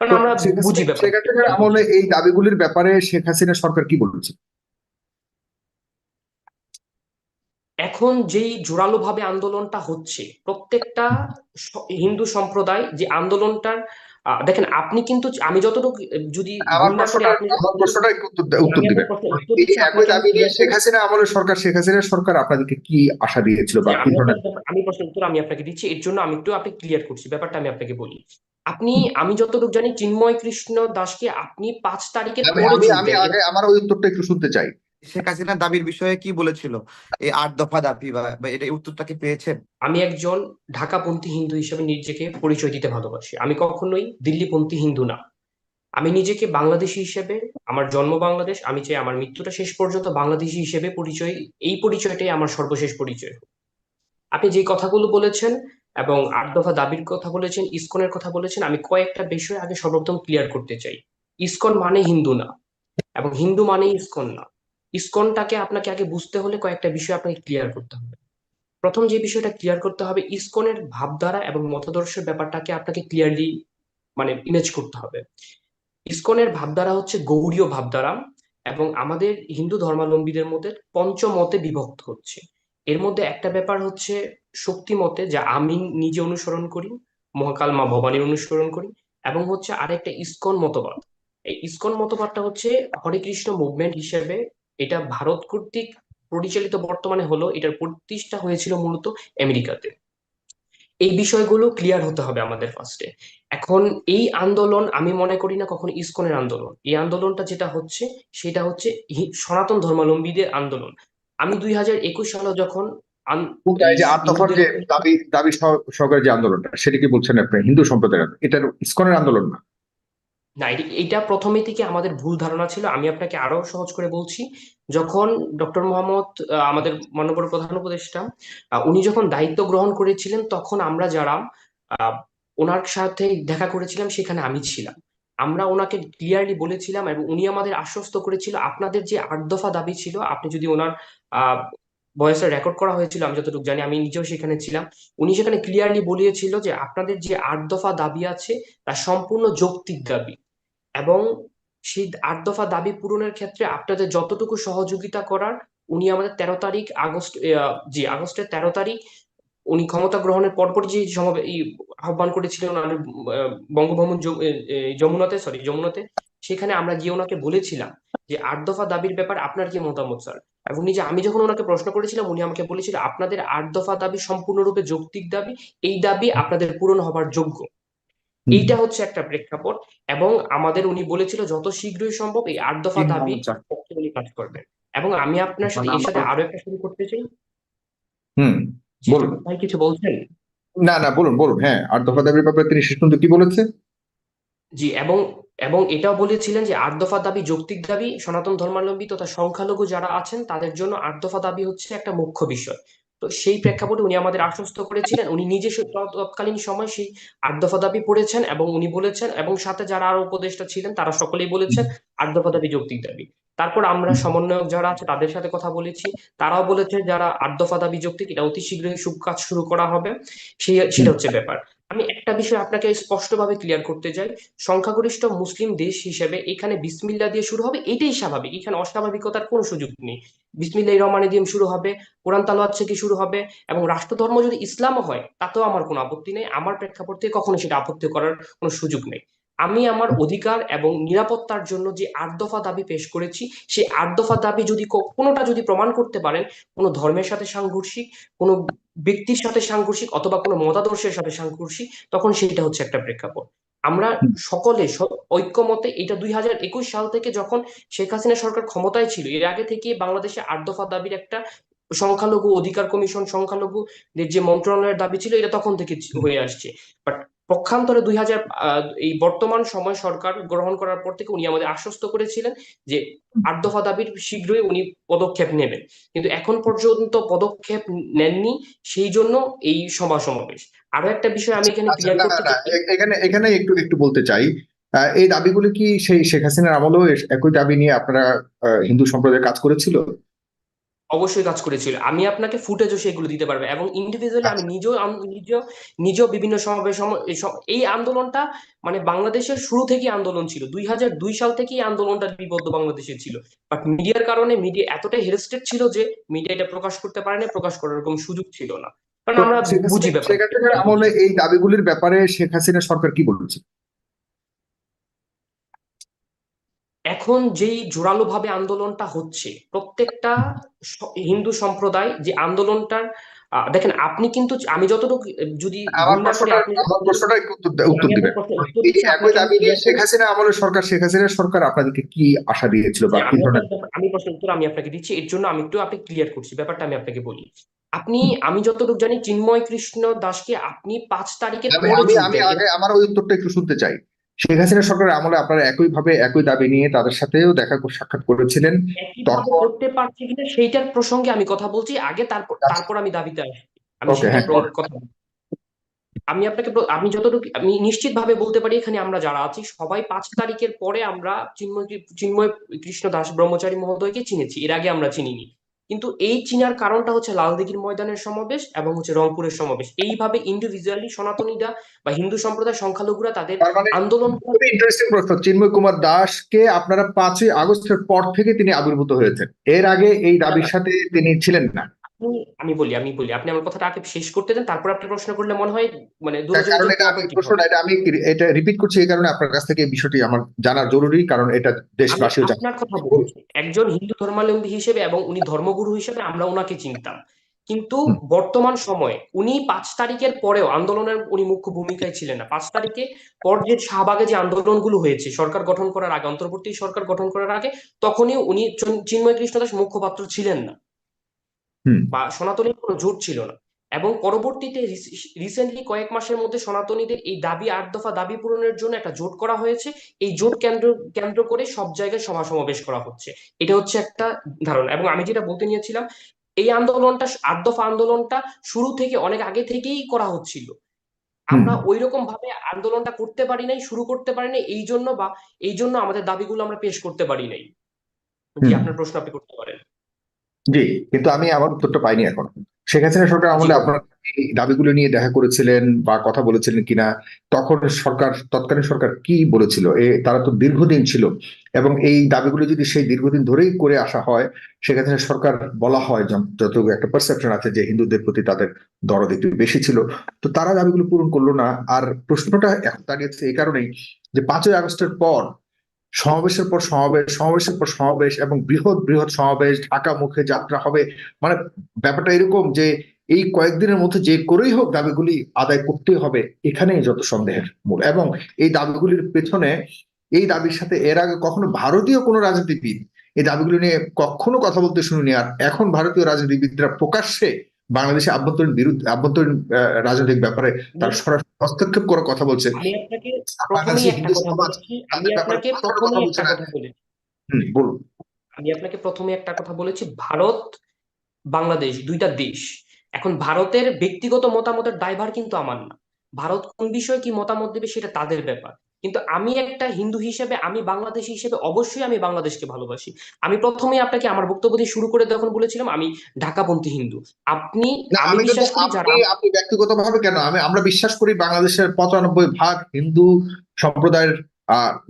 কারণ আমরা বুঝি শেখ হাসিনার আমলে এই দাবিগুলির ব্যাপারে শেখ হাসিনা সরকার কি বলেছে? এখন যেই জোরালো ভাবে আন্দোলনটা হচ্ছে প্রত্যেকটা হিন্দু সম্প্রদায় যে আন্দোলনটার দেখেন আপনি কিন্তু আমি যতটুকু যদি উত্তর দিবেন। একই দাবি নিয়ে শেখ হাসিনা আমলের সরকার শেখ হাসিনার সরকার আপনাদেরকে কি আশা দিয়েছিল বা আমি প্রশ্নের উত্তর আমি আপনাকে দিচ্ছি এর জন্য আমি একটু আপনি ক্লিয়ার করছি ব্যাপারটা আমি আপনাকে বলি। আপনি আমি যতটুকু জানি চিন্ময় কৃষ্ণ দাসকে আপনি পাঁচ তারিখে আমি। আগে আমার ওই উত্তরটা একটু শুনতে চাই। শেখ হাসিনার দাবির বিষয়ে কি বলেছিল? এই আট দফা দাবি বা বা এটা উত্তরটা কি পেয়েছেন? আমি একজন ঢাকাপন্থী হিন্দু হিসেবে নিজেকে পরিচয় দিতে ভালোবাসি। আমি কখনোই দিল্লিপন্থী হিন্দু না। আমি নিজেকে বাংলাদেশী হিসেবে আমার জন্ম বাংলাদেশ আমি চাই আমার মৃত্যুটা শেষ পর্যন্ত বাংলাদেশী হিসেবে পরিচয় এই পরিচয়টাই আমার সর্বশেষ পরিচয় আপনি যে কথাগুলো বলেছেন এবং আট দফা দাবির কথা বলেছেন, ইসকনের কথা বলেছেন। আমি কয়েকটা বিষয় আগে সর্বপ্রথম ক্লিয়ার করতে চাই। ইসকন মানে হিন্দু না, এবং হিন্দু মানে ইসকন না। ইসকনটাকে আপনাকে আগে বুঝতে হলে কয়েকটা বিষয় আপনাকে ক্লিয়ার করতে হবে। প্রথম যে বিষয়টা ক্লিয়ার করতে হবে, ইসকনের ভাবধারা এবং মতাদর্শের ব্যাপারটাকে আপনাকে ক্লিয়ারলি মানে ইমেজ করতে হবে। ইসকনের ভাবধারা হচ্ছে গৌড়ীয় ভাবধারা এবং আমাদের হিন্দু ধর্মাবলম্বীদের মধ্যে পঞ্চমতে বিভক্ত হচ্ছে। এর মধ্যে একটা ব্যাপার হচ্ছে শক্তি মতে যা আমি নিজে অনুসরণ করি, মহাকাল মা ভবানীর অনুসরণ করি এবং হচ্ছে আরেকটা ইস্কন মতবাদ। এই ইস্কন মতবাদটা হচ্ছে হরে কৃষ্ণ মুভমেন্ট হিসেবে এটা ভারত কর্তৃক পরিচালিত বর্তমানে হলো, এটার প্রতিষ্ঠা হয়েছিল মূলত আমেরিকাতে। এই বিষয়গুলো ক্লিয়ার হতে হবে আমাদের ফার্স্টে এখন এই আন্দোলন আমি মনে করি না কখনো ইসকনের আন্দোলন। এই আন্দোলনটা যেটা হচ্ছে, সেটা হচ্ছে সনাতন ধর্মাবলম্বীদের আন্দোলন। আমি দুই হাজার একুশ সালে যখন যে যে দাবি দাবি সহ- সহকারে যে আন্দোলনটা সেটা কি বলছেন আপনি? হিন্দু সম্প্রদায়ের ইসকনের আন্দোলন না? না এটি- এটা প্রথমে থেকে আমাদের ভুল ধারণা ছিল। আমি আপনাকে আরও সহজ করে বলছি যখন ডক্টর মোহাম্মদ আমাদের মাননীয় প্রধান উপদেষ্টা উনি যখন দায়িত্ব গ্রহণ করেছিলেন তখন আমরা যারা আহ, ওনার সাথে দেখা করেছিলাম সেখানে আমি ছিলাম। আমরা ওনাকে ক্লিয়ারলি বলেছিলাম এবং উনি আমাদের আশ্বস্ত করেছিল, আপনাদের যে আট দফা দাবি ছিল, আপনি যদি ওনার ভয়েসে রেকর্ড করা হয়েছিল, আমি যতটুকু জানি, আমি নিজেও সেখানে ছিলাম, উনি সেখানে ক্লিয়ারলি বলিয়েছিল যে আপনাদের যে আট দফা দাবি আছে, তা সম্পূর্ণ যৌক্তিক দাবি। এবং সেই আট দফা দাবি পূরণের ক্ষেত্রে আপনাদের যতটুকু সহযোগিতা করার, উনি আমাদের তেরো তারিখ আগস্ট জি, আগস্টের তেরো তারিখ উনি ক্ষমতা গ্রহণের পরপর যে আহ্বান করেছিলেন বঙ্গভবন যমুনাতে সরি যমুনাতে সেখানে আমরা গিয়ে ওনাকে বলেছিলাম যে আট দফা দাবির ব্যাপার আপনার কি মতামত স্যার এবং নিজে আমি যখন ওনাকে প্রশ্ন করেছিলাম উনি আমাকে বলেছিল আপনাদের আট দফা দাবি সম্পূর্ণরূপে যৌক্তিক দাবি এই দাবি আপনাদের পূরণ হবার যোগ্য। এইটা হচ্ছে একটা প্রেক্ষাপট এবং আমাদের উনি বলেছিল যত শীঘ্রই সম্ভব এই আট দফা দাবি উনি কাজ করবেন। এবং আমি আপনার সাথে এর সাথে আরও একটা শুরু করতে চাই। হুম। বলুন। ভাই কিছু বলছেন? না না বলুন বলুন হ্যাঁ আট দফা দাবির ব্যাপারে তিনি শেষ পর্যন্ত কি বলেছে? জি এবং এবং এটাও বলেছিলেন যে আট দফা দাবি যৌক্তিক দাবি সনাতন ধর্মাবলম্বী তথা সংখ্যালঘু যারা আছেন তাদের জন্য আট দফা দাবি হচ্ছে একটা মুখ্য বিষয়। তো সেই প্রেক্ষাপটে উনি আমাদের আশ্বস্ত করেছিলেন। উনি নিজে তৎকালীন সময় সেই আট দফা দাবি পড়েছেন এবং উনি বলেছেন এবং সাথে যারা আরও উপদেষ্টা ছিলেন তারা সকলেই বলেছেন আট দফা দাবি যৌক্তিক দাবি। তারপর আমরা সমন্বয়ক যারা আছে তাদের সাথে কথা বলেছি। তারাও বলেছে যারা আট দফা দাবি যৌক্তিক, এটা অতি শীঘ্রই শুভ কাজ শুরু করা হবে। সেই, সেটা হচ্ছে ব্যাপার। আমি একটা বিষয় আপনাকে স্পষ্টভাবে ক্লিয়ার করতে চাই। সংখ্যাগরিষ্ঠ মুসলিম দেশ হিসেবে এখানে বিসমিল্লা দিয়ে শুরু হবে, এটাই স্বাভাবিক। এখানে অস্বাভাবিকতার কোনো সুযোগ নেই। বিসমিল্লা রহমানি দিয়ে শুরু হবে, কোরআন তালোয়াত থেকে শুরু হবে এবং রাষ্ট্রধর্ম যদি ইসলামও হয়, তাতেও আমার কোনো আপত্তি নেই। আমার প্রেক্ষাপট থেকে কখনো সেটা আপত্তি করার কোনো সুযোগ নেই। আমি আমার অধিকার এবং নিরাপত্তার জন্য যে আট দফা দাবি পেশ করেছি সেই আট দফা দাবি যদি কোনোটা যদি প্রমাণ করতে পারেন কোনো ধর্মের সাথে সাংঘর্ষিক কোনো ব্যক্তির সাথে সাংঘর্ষিক অথবা কোনো মতাদর্শের সাথে সাংঘর্ষিক তখন সেটা হচ্ছে একটা প্রেক্ষাপট। আমরা সকলে ঐক্যমতে এটা দুই হাজার একুশ সাল থেকে যখন শেখ হাসিনা সরকার ক্ষমতায় ছিল এর আগে থেকে বাংলাদেশে আট দফা দাবির একটা সংখ্যালঘু অধিকার কমিশন সংখ্যালঘুদের যে মন্ত্রণালয়ের দাবি ছিল এটা তখন থেকে হয়ে আসছে। বাট পক্ষান্তরে দুই হাজার এই বর্তমান সময় সরকার গ্রহণ করার পর থেকে উনি আমাদের আশ্বস্ত করেছিলেন যে আট দফা দাবির শীঘ্রই উনি পদক্ষেপ নেবেন। কিন্তু এখন পর্যন্ত পদক্ষেপ নেননি সেই জন্য এই সভা সমাবেশ। আরও একটা বিষয় আমি এখানে আচ্ছা, ক্লিয়ার করতে এখানে এখানে একটু একটু বলতে চাই। এই দাবিগুলি কি সেই শেখ হাসিনার আমলেও একই দাবি নিয়ে আপনারা হিন্দু সম্প্রদায় কাজ করেছিল? অবশ্যই কাজ করেছিল। আমি আপনাকে ফুটেজও সেগুলো দিতে পারব এবং ইন্ডিভিজুয়ালি আমি নিজেও নিজেও নিজেও বিভিন্ন সমাবেশ এই আন্দোলনটা মানে বাংলাদেশের শুরু থেকেই আন্দোলন ছিল। দুই হাজার দুই সাল থেকেই আন্দোলনটা লিপিবদ্ধ বাংলাদেশে ছিল। বাট মিডিয়ার কারণে মিডিয়া এতটাই হেরেস্টেড ছিল যে মিডিয়া এটা প্রকাশ করতে পারে না প্রকাশ করার এরকম সুযোগ ছিল না। কারণ আমরা বুঝি ব্যাপার আমলে এই দাবিগুলির ব্যাপারে শেখ হাসিনা সরকার কি বলেছে? এখন যেই জোরালো ভাবে আন্দোলনটা হচ্ছে প্রত্যেকটা হিন্দু সম্প্রদায় যে আন্দোলনটার দেখেন আপনি কিন্তু আমি যতটুকু যদি আমার ভুল না করি প্রশ্নটা আপনি আমার প্রশ্নটা একটু উত্তর আমি দিবেন। উত্তর এই দিচ্ছি, একই আপনাকে আমি শেখ হাসিনা আমলের সরকার শেখ হাসিনার সরকার আপনাদেরকে কি আশা দিয়েছিল আমি প্রশ্নের উত্তর আমি আপনাকে দিচ্ছি এর জন্য আমি একটু আপনি ক্লিয়ার করছি ব্যাপারটা আমি আপনাকে বলি। আপনি আমি যতটুকু জানি চিন্ময় কৃষ্ণ দাসকে আপনি পাঁচ তারিখে আমার ওই উত্তরটা একটু শুনতে চাই। শেখ হাসিনা সরকারের আমলে আপনারা একই ভাবে একই দাবি নিয়ে তাদের সাথেও দেখা সাক্ষাৎ করেছিলেন। তখন- করতে পারছি কিনা সেইটার প্রসঙ্গে আমি কথা বলছি। আগে তারপর তারপর আমি দাবিতে আসছি আমি হ্যাঁ, প্র- কথা আমি আপনাকে আমি যতটুকু আমি নিশ্চিত ভাবে বলতে পারি এখানে আমরা যারা আছি সবাই পাঁচ তারিখের পরে আমরা চিন্ময় চিন্ময় কৃষ্ণ দাস ব্রহ্মচারী মহোদয়কে চিনেছি। এর আগে আমরা চিনিনি। কিন্তু এই চিনার কারণটা হচ্ছে লালদিঘির ময়দানের সমাবেশ এবং হচ্ছে রংপুরের সমাবেশ। এইভাবে ইন্ডিভিজুয়ালি সনাতনীরা বা হিন্দু সম্প্রদায় সংখ্যালঘুরা তাদের মানে আন্দোলন খুবই ইন্টারেস্টিং প্রশ্ন। চিন্ময় কুমার দাসকে আপনারা পাঁচই আগস্টের পর থেকে তিনি আবির্ভূত হয়েছেন। এর আগে এই দাবির সাথে তিনি ছিলেন না। আপনি- আমি বলি আমি বলি আপনি আমার কথাটা আগে শেষ করতে দেন তারপর আপনি প্রশ্ন করলে মনে হয় মানে কারণ এটা আমি প্রশ্নটা এটা আমি এটা রিপিট করছি এই কারণে আপনার কাছ থেকে বিষয়টি আমার জানা জরুরি কারণ এটা দেশবাসীও জানে। আপনার কথা বলছি একজন হিন্দু ধর্মাবলম্বী হিসেবে এবং উনি ধর্মগুরু হিসেবে আমরা ওনাকে চিনতাম। কিন্তু বর্তমান সময়ে উনি পাঁচ তারিখের পরেও আন্দোলনের উনি মুখ্য ভূমিকায় ছিলেন না। পাঁচ তারিখে পর যে শাহবাগে যে আন্দোলনগুলো হয়েছে সরকার গঠন করার আগে অন্তর্বর্তী সরকার গঠন করার আগে তখনই উনি চন- চিন্ময় কৃষ্ণ দাস মুখপাত্র ছিলেন না। বা সনাতনীর কোনো জোট ছিল না। এবং পরবর্তীতে রিসেন্টলি কয়েক মাসের মধ্যে সনাতনীদের এই দাবি আট দফা দাবি পূরণের জন্য একটা জোট করা হয়েছে। এই জোট কেন্দ্র কেন্দ্র করে সব জায়গায় সভা সমাবেশ করা হচ্ছে। এটা হচ্ছে একটা ধারণা। এবং আমি যেটা বলতে নিয়েছিলাম এই আন্দোলনটা আট দফা আন্দোলনটা শুরু থেকে অনেক আগে থেকেই করা হচ্ছিল। আমরা ওই রকম ভাবে আন্দোলনটা করতে পারি নাই শুরু করতে পারি নাই এই জন্য বা এই জন্য আমাদের দাবিগুলো আমরা পেশ করতে পারি নাই। আপনার প্রশ্ন আপনি করতে পারেন? জি কিন্তু আমি আমার উত্তরটা পাইনি এখন। শেখ হাসিনা সরকার আমলে। আপনারা এই দাবিগুলো নিয়ে দেখা করেছিলেন বা কথা বলেছিলেন কিনা? তখন সরকার তৎকালীন সরকার কি বলেছিল? এ তারা তো দীর্ঘদিন ছিল এবং এই দাবিগুলো যদি সেই দীর্ঘদিন ধরেই করে আসা হয় শেখ হাসিনা সরকার বলা হয় যত- যতটুকু একটা পারসেপশন আছে যে হিন্দুদের প্রতি তাদের দরদ একটু বেশি ছিল। তো তারা দাবিগুলো পূরণ করল না। আর প্রশ্নটা এখন দাঁড়িয়েছে এই কারণেই যে পাঁচই আগস্টের পর সমাবেশের পর সমাবেশ, সমাবেশের পর সমাবেশ এবং বৃহৎ বৃহৎ সমাবেশ, ঢাকা মুখে যাত্রা হবে। মানে ব্যাপারটা এরকম যে এই কয়েকদিনের মধ্যে যে করেই হোক দাবিগুলি আদায় করতে হবে, এখানেই যত সন্দেহের মূল। এবং এই দাবিগুলির পেছনে এই দাবির সাথে এর আগে কখনো ভারতীয় কোনো রাজনীতিবিদ এই দাবিগুলো নিয়ে কখনো কথা বলতে শুনিনি, আর এখন ভারতীয় রাজনীতিবিদরা প্রকাশ্যে বাংলাদেশে আভ্যন্তরীণ বিরুদ্ধে আভ্যন্তরীণ রাজনৈতিক ব্যাপারে তার সরাসরি হস্তক্ষেপ করে কথা বলছে। বলুন। আমি আপনাকে প্রথমে একটা কথা বলেছি ভারত বাংলাদেশ দুইটা দেশ। এখন ভারতের ব্যক্তিগত মতামতের দায়ভার কিন্তু আমার না। ভারত কোন বিষয়ে কি মতামত দেবে সেটা তাদের ব্যাপার। কিন্তু আমি একটা হিন্দু হিসেবে আমি বাংলাদেশ হিসেবে অবশ্যই আমি বাংলাদেশকে ভালোবাসি। আমি প্রথমে আপনাকে আমার বক্তব্য দিয়ে শুরু করে তখন বলেছিলাম আমি ঢাকাপন্থী হিন্দু। আপনি আমি বিশ্বাস করি আপনি ব্যক্তিগতভাবে কেন? আমি আমরা বিশ্বাস করি বাংলাদেশের পঁচানব্বই ভাগ হিন্দু সম্প্রদায়ের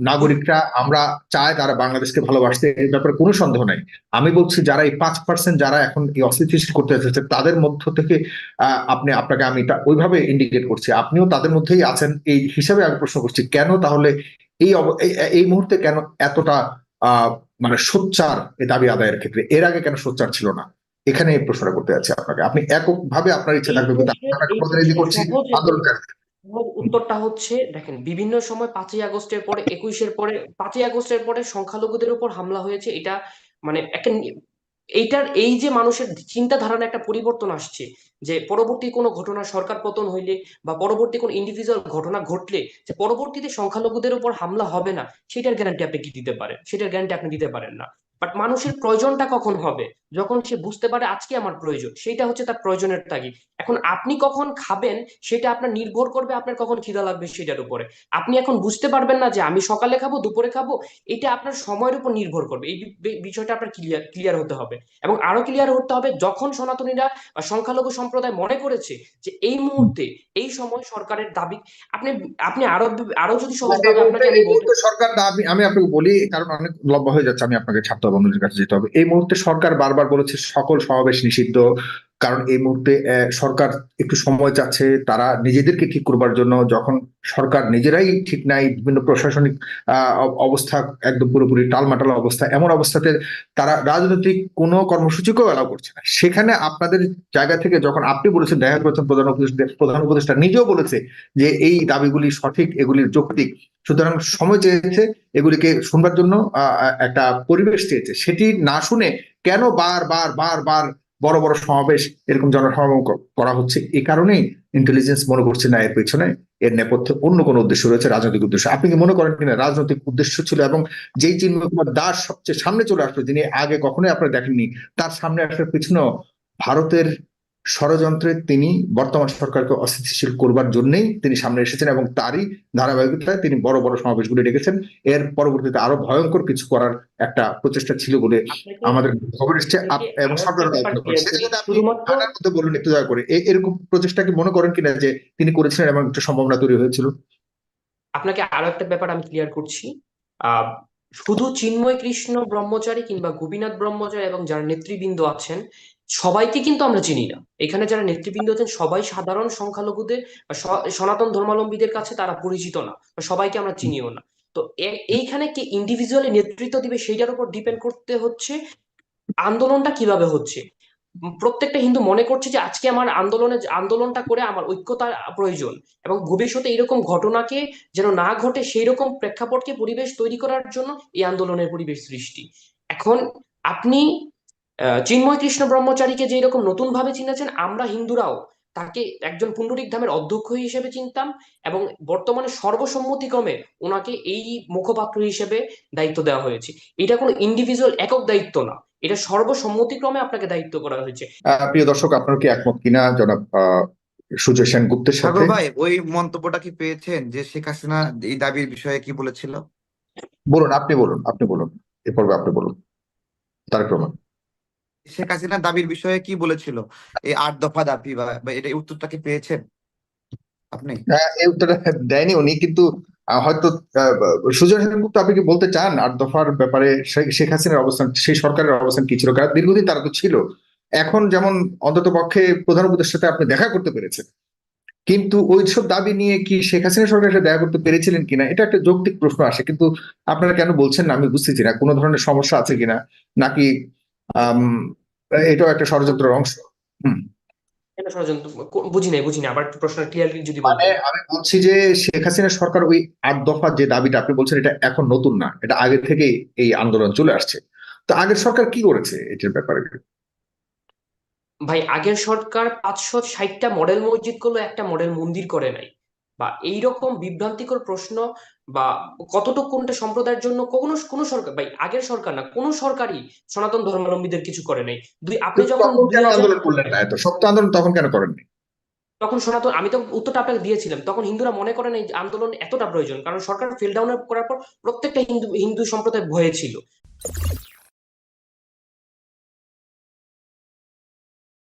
নাগরিকরা আমরা চাই তারা বাংলাদেশকে ভালোবাসতে এই ব্যাপারে কোনো সন্দেহ নাই। আমি বলছি যারা এই পাঁচ পার্সেন্ট যারা এখন এই অস্থিতিশীল করতে এসেছে তাদের মধ্য থেকে আহ, আপনি আপনাকে আমি এটা ওইভাবে ইন্ডিকেট করছি। আপনিও তাদের মধ্যেই আছেন এই হিসাবে আমি প্রশ্ন করছি কেন তাহলে এই এই- মুহূর্তে কেন এতটা আহ মানে সোচ্চার এই দাবি আদায়ের ক্ষেত্রে? এর আগে কেন সোচ্চার ছিল না? এখানে এই প্রশ্নটা করতে যাচ্ছি আপনাকে। আপনি এককভাবে আপনার ইচ্ছা থাকবে আন্দোলনকারী উত্তরটা হচ্ছে, দেখেন, বিভিন্ন সময় পাঁচই আগস্টের পরে, একুশের পরে, পাঁচই আগস্টের পরে সংখ্যালঘুদের উপর হামলা হয়েছে। এটা মানে একটা এইটার, এই যে মানুষের চিন্তাধারার একটা পরিবর্তন আসছে যে পরবর্তী কোনো ঘটনা সরকার পতন হইলে বা পরবর্তী কোনো ইন্ডিভিজুয়াল ঘটনা ঘটলে যে পরবর্তীতে সংখ্যালঘুদের উপর হামলা হবে না, সেটার গ্যারান্টি আপনি কি দিতে পারেন? সেটার গ্যারান্টি আপনি দিতে পারেন না। বাট মানুষের প্রয়োজনটা কখন হবে? যখন সে বুঝতে পারে আজকে আমার প্রয়োজন সেটা হচ্ছে তার প্রয়োজনের তাগিদ। এখন আপনি কখন খাবেন সেটা আপনার নির্ভর করবে আপনার কখন খিদা লাগবে সেটার উপরে। আপনি এখন বুঝতে পারবেন না যে আমি সকালে খাব দুপুরে খাব এটা আপনার সময়ের উপর নির্ভর করবে। এই বিষয়টা আপনার ক্লিয়ার ক্লিয়ার হতে হবে। এবং আরও ক্লিয়ার হতে হবে যখন সনাতনীরা বা সংখ্যালঘু সম্প্রদায় মনে করেছে যে এই মুহূর্তে এই সময় সরকারের দাবি আপনি আপনি আরও আরও যদি মুহূর্তে সরকার আমি আপনাকে বলি কারণ অনেক লম্বা হয়ে যাচ্ছে আমি আপনাকে ছাত্র বন্ধুদের কাছে যেতে হবে। এই মুহূর্তে সরকার বারবার বলেছে, সকল সমাবেশ নিষিদ্ধ। কারণ এই মুহূর্তে সরকার একটু সময় চাচ্ছে তারা নিজেদেরকে ঠিক করবার জন্য। যখন সরকার নিজেরাই ঠিক নাই, বিভিন্ন প্রশাসনিক অবস্থা একদম পুরোপুরি টালমাটাল অবস্থা, এমন অবস্থাতে তারা রাজনৈতিক কোনো কর্মসূচিকেও এলাও করছে না। সেখানে আপনাদের জায়গা থেকে যখন আপনি বলেছেন দেখা করেছেন প্রধান উপদেষ্টা প্রধান উপদেষ্টা নিজেও বলেছে যে এই দাবিগুলি সঠিক, এগুলির যৌক্তিক। সুতরাং সময় চেয়েছে এগুলিকে শুনবার জন্য একটা পরিবেশ চেয়েছে। সেটি না শুনে কেন বার বার বার বার বড় বড় সমাবেশ এরকম জনসমাগম করা হচ্ছে? এ কারণেই ইন্টেলিজেন্স মনে করছে না, এর পেছনে এর নেপথ্যে অন্য কোনো উদ্দেশ্য রয়েছে, রাজনৈতিক উদ্দেশ্য। আপনি কি মনে করেন কিনা? রাজনৈতিক উদ্দেশ্য ছিল এবং যেই চিন্ময় কুমার দাস সবচেয়ে সামনে চলে আসলো, যিনি আগে কখনোই আপনারা দেখেননি, তার সামনে আসার পিছনে ভারতের ষড়যন্ত্রে তিনি বর্তমান সরকারকে অস্থিতিশীল করবার জন্যই তিনি সামনে এসেছেন এবং তারই ধারাবাহিকতায় তিনি বড় বড় সমাবেশগুলি ডেকেছেন। এর পরবর্তীতে আরও ভয়ঙ্কর কিছু করার একটা প্রচেষ্টা ছিল বলে আমাদের খবর এসছে। এবং সরকার মধ্যে বলুন একটু দয়া করে। এরকম প্রচেষ্টা কি মনে করেন কিনা যে তিনি করেছিলেন এবং একটা সম্ভাবনা তৈরি হয়েছিল? আপনাকে আরও একটা ব্যাপার আমি ক্লিয়ার করছি। আহ শুধু চিন্ময় কৃষ্ণ ব্রহ্মচারী কিংবা গোপীনাথ ব্রহ্মচারী এবং যারা নেতৃবৃন্দ আছেন সবাইকে কিন্তু আমরা চিনি না। এখানে যারা নেতৃবৃন্দ আছেন, সবাই সাধারণ সংখ্যালঘুদের সনাতন ধর্মাবলম্বীদের কাছে তারা পরিচিত না সবাইকে আমরা চিনিও না। তো এইখানে কি ইন্ডিভিজুয়ালি নেতৃত্ব দিবে সেইটার উপর ডিপেন্ড করতে হচ্ছে আন্দোলনটা কীভাবে হচ্ছে। প্রত্যেকটা হিন্দু মনে করছে যে আজকে আমার আন্দোলনে, আন্দোলনটা করে আমার ঐক্যতার প্রয়োজন এবং ভবিষ্যতে এরকম ঘটনাকে যেন না ঘটে সেই রকম প্রেক্ষাপটকে পরিবেশ তৈরি করার জন্য এই আন্দোলনের পরিবেশ সৃষ্টি। এখন আপনি চিন্ময় কৃষ্ণ ব্রহ্মচারীকে যে এরকম নতুন ভাবে চিনেছেন আমরা হিন্দুরাও তাকে একজন পুণ্ডরিক ধামের অধ্যক্ষ হিসেবে চিনতাম এবং বর্তমানে সর্বসম্মতিক্রমে ওনাকে এই মুখপাত্র হিসেবে দায়িত্ব দেওয়া হয়েছে। এটা কোনো ইন্ডিভিজুয়াল একক দায়িত্ব না এটা সর্বসম্মতিক্রমে আপনাকে দায়িত্ব করা হয়েছে। প্রিয় দর্শক আপনার কি একমত কিনা? জনাব সুজয় সেন গুপ্তের সাথে। সাগর ভাই ওই মন্তব্যটা কি পেয়েছেন যে শেখ হাসিনা এই দাবির বিষয়ে কি বলেছিল? বলুন আপনি বলুন আপনি বলুন। এ পর্বে আপনি বলুন। তারেক রহমান শেখ হাসিনা দাবির বিষয়ে কি বলেছিল? এই আট দফা দাবি বা এটা উত্তরটা কি পেয়েছেন আপনি? হ্যাঁ, এই উত্তরটা দেয়নি উনি কিন্তু হয়তো সুজয় সেনগুপ্ত আপনি কি বলতে চান আট দফার ব্যাপারে? শেখ হাসিনার অবস্থান সেই সরকারের অবস্থান কি ছিল? কারণ দীর্ঘদিন তারা তো ছিল। এখন যেমন অন্তত পক্ষে প্রধান সাথে আপনি দেখা করতে পেরেছেন। কিন্তু ওইসব দাবি নিয়ে কি শেখ হাসিনা সরকারের সাথে দেখা করতে পেরেছিলেন কিনা এটা একটা যৌক্তিক প্রশ্ন আসে। কিন্তু আপনারা কেন বলছেন না? আমি বুঝতেছি না কোনো ধরনের সমস্যা আছে কিনা? নাকি এটাও একটা ষড়যন্ত্রের অংশ। হুম। কেন ষড়যন্ত্র? বুঝি নাই বুঝি আবার প্রশ্ন ক্লিয়ারলি যদি মানে আমি বলছি যে শেখ হাসিনা সরকার ওই আট দফা যে দাবিটা আপনি বলছেন এটা এখন নতুন না। এটা আগে থেকেই এই আন্দোলন চলে আসছে। তো আগের সরকার কি করেছে এটার ব্যাপারে? ভাই আগের সরকার পাঁচশো ষাটটা মডেল মসজিদ করল একটা মডেল মন্দির করে নাই। বা এইরকম বিভ্রান্তিকর প্রশ্ন বা কতটুকু কোনটা সম্প্রদায়ের জন্য কোনো কোন সরকার ভাই আগের সরকার না কোন সরকারই সনাতন ধর্মাবলম্বীদের কিছু করে নাই। দুই আপনি যখন আন্দোলন করলেন না এত শক্ত আন্দোলন তখন কেন করেননি তখন সনাতন আমি তো উত্তরটা আপনাকে দিয়েছিলাম তখন হিন্দুরা মনে করেন এই আন্দোলন এতটা প্রয়োজন কারণ সরকার ফিল ডাউন করার পর প্রত্যেকটা হিন্দু হিন্দু সম্প্রদায় ভয়ে ছিল।